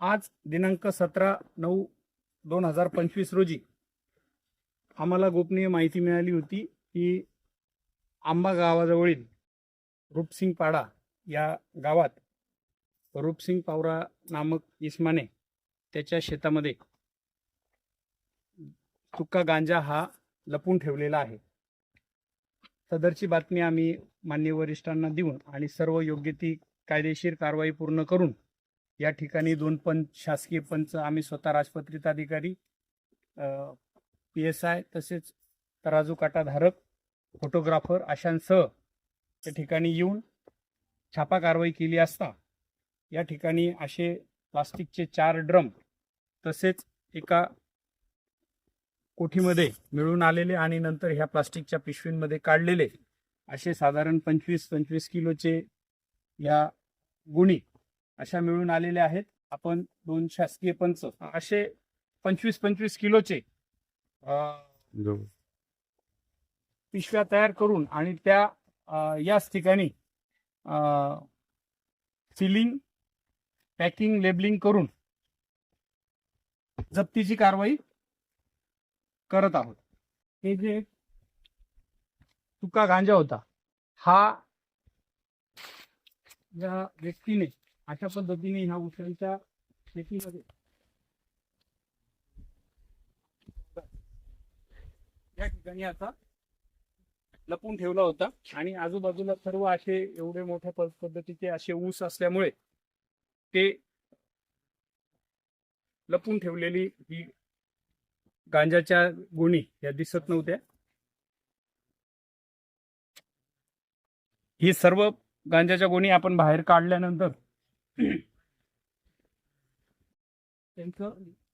आज दिनांक सतरा नऊ दोन हजार पंचवीस रोजी आम्हाला गोपनीय माहिती मिळाली होती की आंबा गावाजवळील रूपसिंग पाडा या गावात रूपसिंग पावरा नामक इस्माने त्याच्या शेतामध्ये तुक्का गांजा हा लपून ठेवलेला आहे. सदरची बातमी आम्ही मान्य वरिष्ठांना देऊन आणि सर्व योग्य ती कायदेशीर कारवाई पूर्ण करून या ठिकाणी दोन पंच शासकीय पंच आम्ही स्वतः राजपत्रित अधिकारी पी एस आय तसेच तराजू काटाधारक फोटोग्राफर अशांसह त्या ठिकाणी येऊन छापा कारवाई केली असता या ठिकाणी असे प्लास्टिकचे चार ड्रम तसेच एका कोठीमध्ये मिळून आलेले आणि नंतर ह्या प्लास्टिकच्या पिशवींमध्ये काढलेले असे साधारण पंचवीस पंचवीस किलोचे या गुणी अशा मिळून आलेल्या आहेत. आपण दोन शासकीय पंच असे पंचवीस पंचवीस किलोचे अं, पिशव्या तयार करून आणि त्या याच ठिकाणी फिलिंग पॅकिंग लेबलिंग करून जप्तीची कारवाई करत आहोत. हे जे तुका गांजा होता हा या व्यक्तीने अशा पद्धतीने ह्या उसांच्या शेतीमध्ये या ठिकाणी आता लपून ठेवला होता. आणि आजूबाजूला सर्व असे एवढे मोठ्या पद्धतीचे असे ऊस असल्यामुळे ते लपून ठेवलेली ही गांजाच्या गुणी या दिसत नव्हत्या. ही सर्व गांजाच्या गुणी आपण बाहेर काढल्यानंतर 嗯点歌